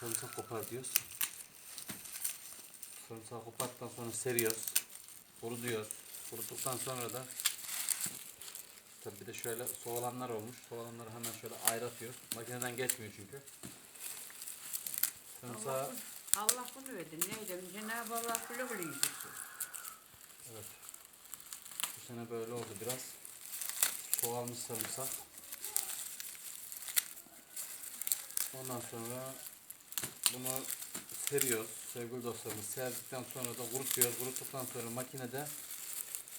Sarımsak kopar diyoruz. Sarımsağı koparttıktan sonra seriyoruz. Kurutuyoruz. Kuruttuktan sonra da tabii bir de şöyle soğanlar olmuş. Soğanları hemen şöyle ayratıyoruz. Makineden geçmiyor çünkü. Sarımsağı Allah, bunu verdi. Neydi? Cenab-ı Allah güle güle yüzüksün. Evet. Bu sene böyle oldu biraz. Soğanlı sarımsak. Ondan sonra bunu seriyoruz sevgili dostlarımız. Serdikten sonra da kurutuyoruz. Kuruttuktan sonra makinede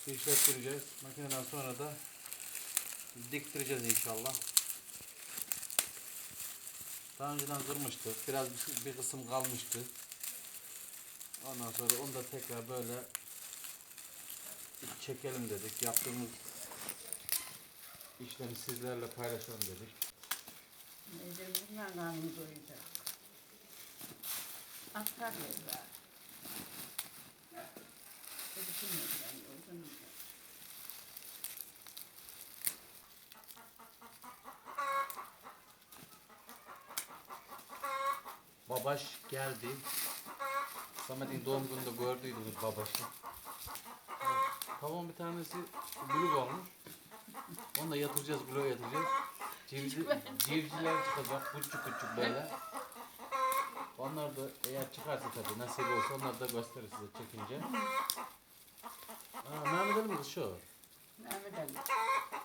işlettireceğiz. Makineden sonra da diktireceğiz inşallah. Daha önceden kırmıştık. Biraz bir, bir kısım kalmıştı. Ondan sonra onu da tekrar böyle çekelim dedik. Yaptığımız işlemi sizlerle paylaşalım dedik. Neydi? Bundan karnımız doyacak. Atar yerler. Düşünmüyorum ben yıllar. Babaş geldi. Samet'in doğum gününde gördüydünüz babaşı. Tavuğun bir tanesi blue olmuş. Onu da yatıracağız, blue yatıracağız. Civcivler çıkacak, küçük küçük böyle. Onlar da eğer çıkarsa tabii nasip olsa onları da gösterir size çekince. Aa, Mehmet Ali mi kız şu? Mehmet Ali.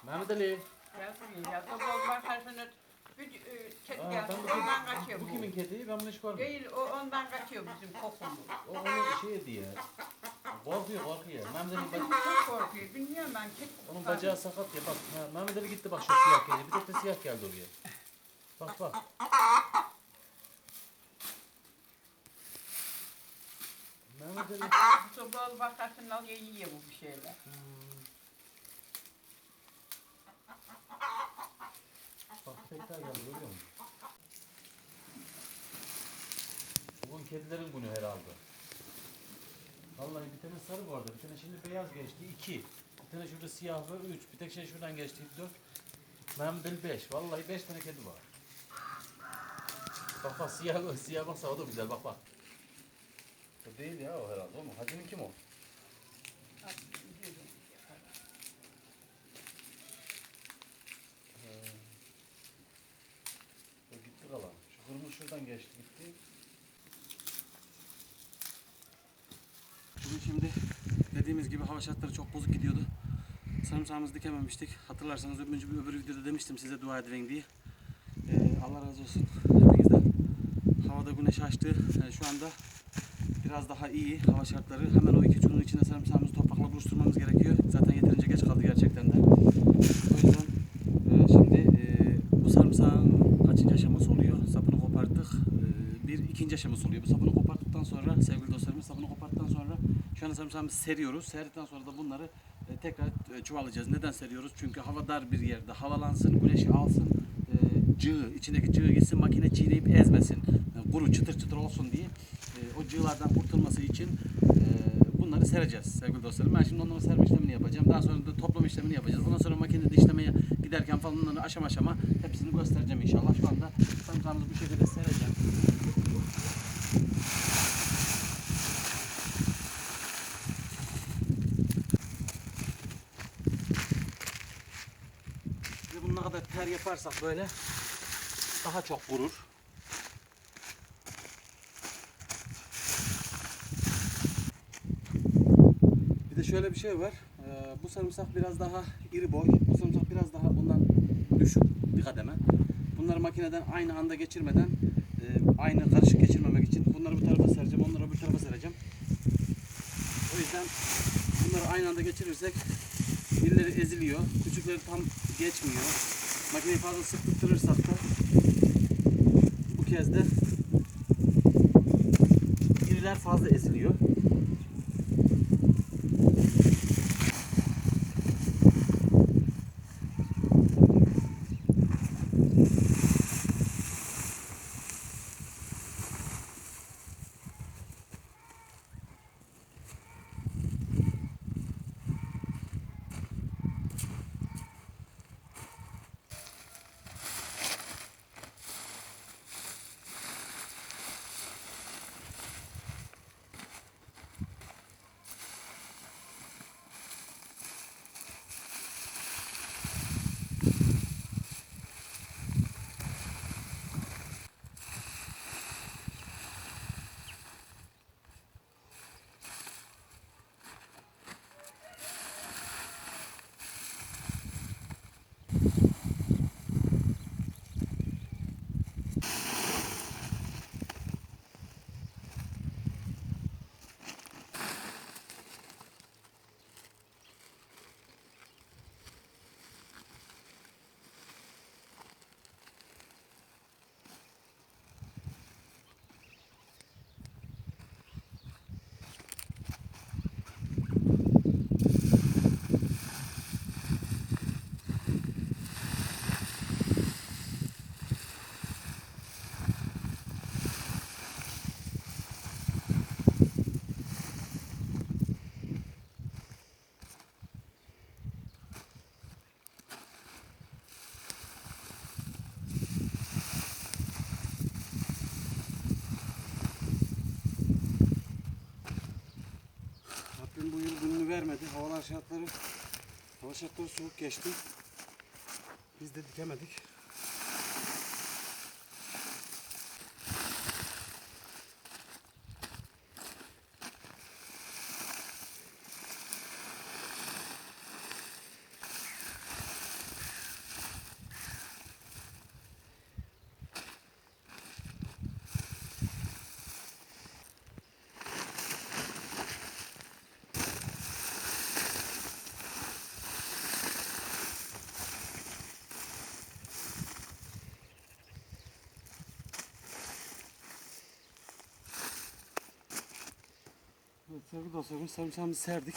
Mehmet Ali. Gel buraya. Ya topal bakarsın. Bir e, ket Aa, gel. ben bu, Ondan kimin, kaçıyor bu bu. kimin kediği? Ben bunu hiç görmedim. Değil o ondan kaçıyor bizim kokumuz. O onu şey diye. Korkuyor korkuyor. Mehmet Ali bak, Çok korkuyor. Bilmiyorum ben ket. onun bacağı sakat ya bak. Ha, Mehmet Ali gitti bak şu siyah kedi. Bir tek de siyah geldi oraya. Bak bak. Mehmet Ali. Topal bakarsın al ye yiyor bu bir şeyler. Bak tekrar geldi görüyor musun? Bugün kedilerin günü herhalde. Vallahi bir tane sarı arada. Bir tane şimdi beyaz geçti. iki. Bir tane şurada siyah var. Üç. Bir tek şey şuradan geçti. Dört. Mehmet Ali beş. Vallahi beş tane kedi var. Bak bak siyah, siyah baksa o da güzel. Bak bak. O değil ya o herhalde. O mu? Hacı'nın kim o? Yiyordum. O gitti kalan. Şu kırmızı şuradan geçti gitti. Şimdi dediğimiz gibi hava şartları çok bozuk gidiyordu. Sarımsağımızı dikememiştik. Hatırlarsanız öbür, öbür videoda demiştim size dua edin diye. Ee, Allah razı olsun hepinizden. Havada güneş açtı. Ee, şu anda biraz daha iyi hava şartları. Hemen o iki çuğunun içine sarımsağımızı toprakla buluşturmamız gerekiyor. Zaten yeterince geç kaldı gerçekten de. O yüzden e, şimdi e, bu sarımsağın kaçıncı aşaması oluyor? Sapını koparttık. E, bir ikinci aşaması oluyor. Bu sapını koparttıktan sonra sevgili dostlarımız sapını koparttıktan sonra şu anda sarımsağımızı seriyoruz. Serdikten sonra da bunları e, tekrar e, çuvallayacağız. Neden seriyoruz? Çünkü hava dar bir yerde. Havalansın, güneşi alsın. E, cığı, içindeki cığı gitsin, makine çiğneyip ezmesin. E, kuru çıtır çıtır olsun diye. E, o cığlardan kurtulması için e, bunları sereceğiz sevgili dostlarım. Ben şimdi onların serme işlemini yapacağım. Daha sonra da toplama işlemini yapacağız. Ondan sonra makinede işlemeye giderken falan onları aşama aşama hepsini göstereceğim inşallah. Şu anda sarımsağımızı bu şekilde sereceğim. Ter yaparsak böyle daha çok vurur. Bir de şöyle bir şey var. Ee, bu sarımsak biraz daha iri boy. Bu sarımsak biraz daha bundan düşük bir kademe. Bunları makineden aynı anda geçirmeden e, aynı karışık geçirmemek için bunları bu tarafa sereceğim, onları öbür tarafa sereceğim. O yüzden bunları aynı anda geçirirsek irileri eziliyor, küçükleri tam geçmiyor. Makineyi fazla sıktırırsak da bu kez de iriler fazla eziliyor. Dikemedi. Havalar şartları hava şartları soğuk geçti. Biz de dikemedik. Evet sevgili dostlarım sarımsağımızı serdik.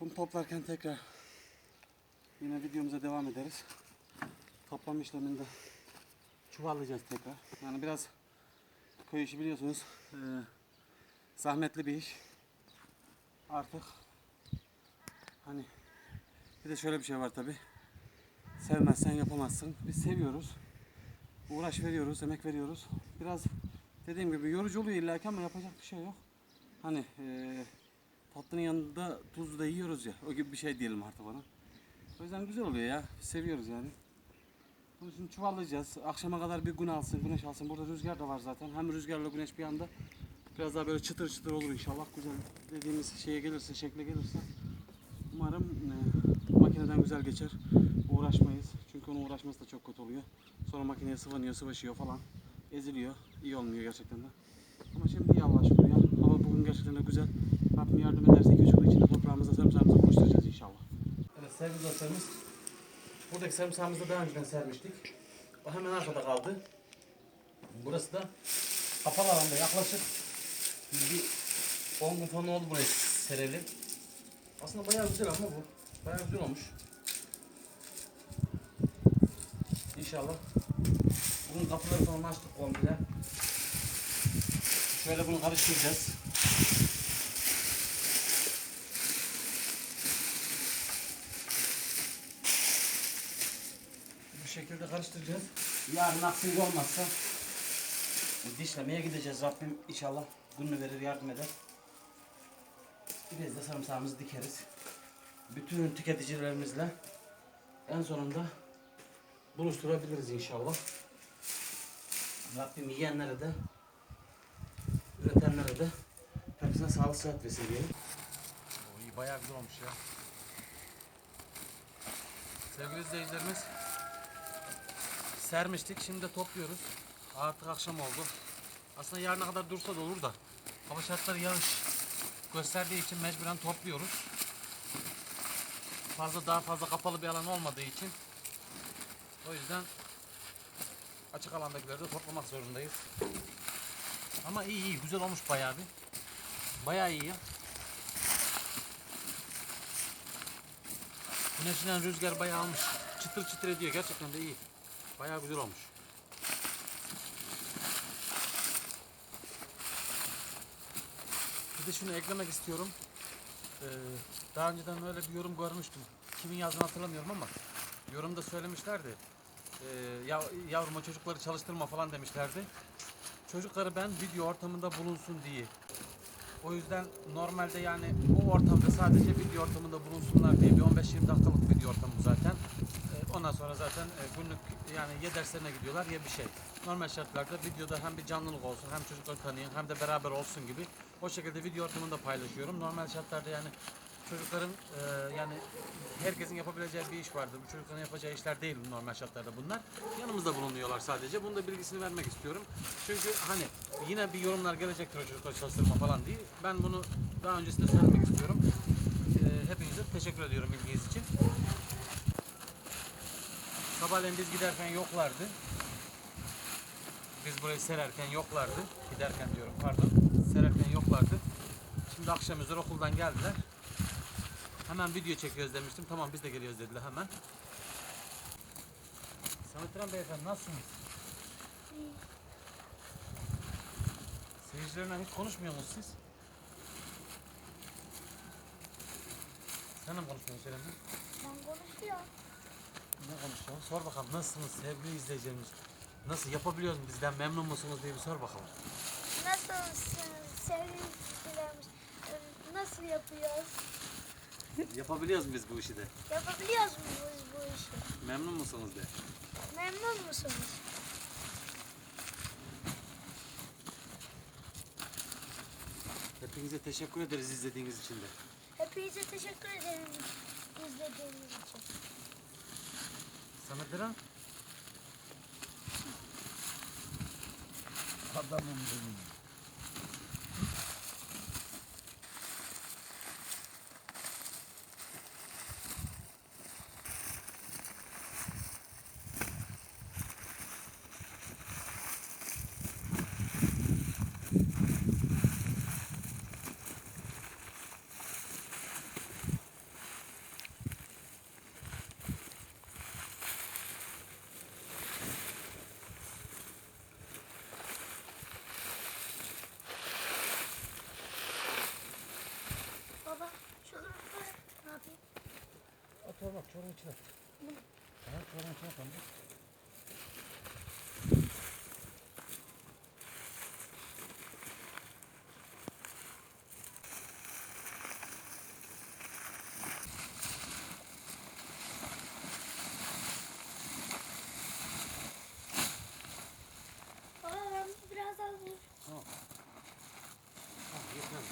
Bunu toplarken tekrar yine videomuza devam ederiz. Toplama işleminde çuvallayacağız tekrar. Yani biraz köy işi biliyorsunuz eee, zahmetli bir iş. Artık hani bir de şöyle bir şey var tabi. Sevmezsen yapamazsın. Biz seviyoruz. Uğraş veriyoruz, emek veriyoruz. Biraz dediğim gibi yorucu oluyor illaki ama yapacak bir şey yok. Hani eee tatlının yanında tuzlu da yiyoruz ya. O gibi bir şey diyelim artık ona. O yüzden güzel oluyor ya. Seviyoruz yani. Bunu şimdi çuvallayacağız. Akşama kadar bir gün alsın, güneş alsın. Burada rüzgar da var zaten. Hem rüzgarla güneş bir anda biraz daha böyle çıtır çıtır olur inşallah. Güzel dediğimiz şeye gelirse, şekle gelirse. Umarım eee, makineden güzel geçer. Uğraşmayız. Çünkü onun uğraşması da çok kötü oluyor. Sonra makineye sıvanıyor, sıvaşıyor falan. Eziliyor. İyi olmuyor gerçekten de. Ama şimdi iyi Allah'a. Hava bugün gerçekten de güzel. Rabbim yardım ederse 2-3 gün içinde toprağımıza sarımsağımızı buluşturacağız inşallah. Evet sevgili dostlarımız. Buradaki sarımsağımızı daha önceden sermiştik. Hemen arkada kaldı. Burası da kapalı alanda yaklaşık bir 10 gün falan oldu buraya sereli. Aslında bayağı güzel ama bu. Bayağı güzel olmuş. İnşallah. Bunun kapıları falan açtık komple. Şöyle bunu karıştıracağız. Bu şekilde karıştıracağız. Yarın aksilik olmazsa dişlemeye gideceğiz. Rabbim inşallah gününü verir yardım eder. Biz de sarımsağımızı dikeriz. Bütün tüketicilerimizle en sonunda buluşturabiliriz inşallah. Rabbim yiyenlere de üretenlere de hepsine sağlık sıhhat versin diyelim. O iyi bayağı güzel olmuş ya. Sevgili izleyicilerimiz sermiştik şimdi de topluyoruz. Artık akşam oldu. Aslında yarına kadar dursa da olur da hava şartları yağış gösterdiği için mecburen topluyoruz. Fazla daha fazla kapalı bir alan olmadığı için o yüzden açık alandakileri de toplamak zorundayız. Ama iyi iyi güzel olmuş bayağı bir. Bayağı iyi ya. Güneşinden rüzgar bayağı almış. Çıtır çıtır ediyor gerçekten de iyi. Bayağı güzel olmuş. Bir de şunu eklemek istiyorum. Ee, daha önceden öyle bir yorum görmüştüm. Kimin yazdığını hatırlamıyorum ama yorumda söylemişlerdi. Ya, yavruma çocukları çalıştırma falan demişlerdi. Çocukları ben video ortamında bulunsun diye. O yüzden normalde yani o ortamda sadece video ortamında bulunsunlar diye bir 15-20 dakikalık video ortamı zaten. Ee, ondan sonra zaten e, günlük yani ya derslerine gidiyorlar ya bir şey. Normal şartlarda videoda hem bir canlılık olsun hem çocukları tanıyın hem de beraber olsun gibi o şekilde video ortamında paylaşıyorum. Normal şartlarda yani çocukların e, yani herkesin yapabileceği bir iş vardır. Bu çocukların yapacağı işler değil normal şartlarda bunlar. Yanımızda bulunuyorlar sadece. Bunun da bilgisini vermek istiyorum. Çünkü hani yine bir yorumlar gelecektir o çocukları çalıştırma falan diye. Ben bunu daha öncesinde söylemek istiyorum. E, hepinize teşekkür ediyorum ilginiz için. Sabahleyin biz giderken yoklardı. Biz burayı sererken yoklardı. Giderken diyorum pardon. Sererken yoklardı. Şimdi akşam üzeri okuldan geldiler. Hemen video çekiyoruz demiştim. Tamam biz de geliyoruz dediler hemen. Samet İrem Beyefendi nasılsınız? Seyircilerle hiç konuşmuyor musunuz siz? Sen mi konuşmuyorsun Selen'le? Ben konuşuyorum. Ne konuşuyorsun? Sor bakalım nasılsınız sevgili izleyicilerimiz? Nasıl yapabiliyoruz bizden memnun musunuz diye bir sor bakalım. Nasılsınız sevgili izleyicilerimiz? nasıl yapıyoruz? Yapabiliyoruz mu biz bu işi de? Yapabiliyoruz mu biz bu işi? Memnun musunuz de? Memnun musunuz? Hepinize teşekkür ederiz izlediğiniz için de. Hepinize teşekkür ederim izlediğiniz için. Samet Eren? Adamım benim. Baba şu kırıkları ne yapayım? At bak çorun içine. Ha çorun içine tam. Baba ben biraz daha vur. Tamam yeter.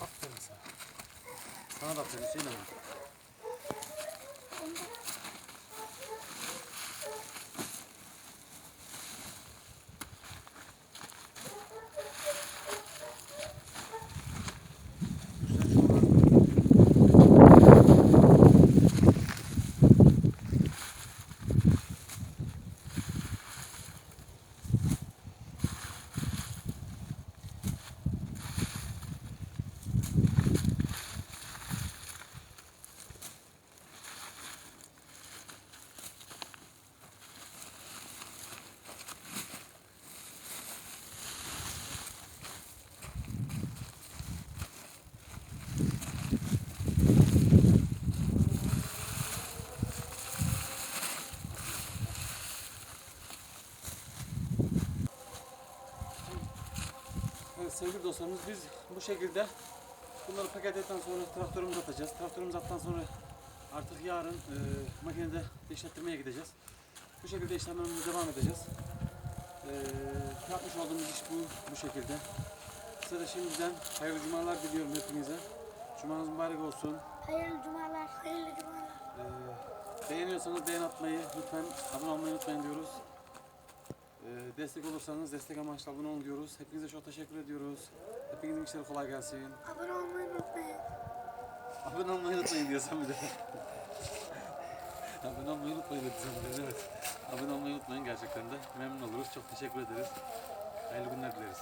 Aferin sana. Da aferin Hüseyin sevgili dostlarımız biz bu şekilde bunları paketledikten sonra traktörümüze atacağız. Traktörümüzü attıktan sonra artık yarın e, makinede işlettirmeye gideceğiz. Bu şekilde işlemlerimize devam edeceğiz. E, yapmış olduğumuz iş bu, bu şekilde. Size de şimdiden hayırlı cumalar diliyorum hepinize. Cumanız mübarek olsun. hayırlı cumalar. Hayırlı cumalar. E, beğeniyorsanız beğen atmayı lütfen abone olmayı unutmayın diyoruz. E, destek olursanız destek amaçlı abone olun diyoruz. Hepinize çok teşekkür ediyoruz. Hepinizin işleri kolay gelsin. Abone olmayı unutmayın. Abone olmayı unutmayın diyorsan bir de. Abone olmayı unutmayın sen bir de, evet. Abone olmayı unutmayın gerçekten de. Memnun oluruz. Çok teşekkür ederiz. Hayırlı günler dileriz.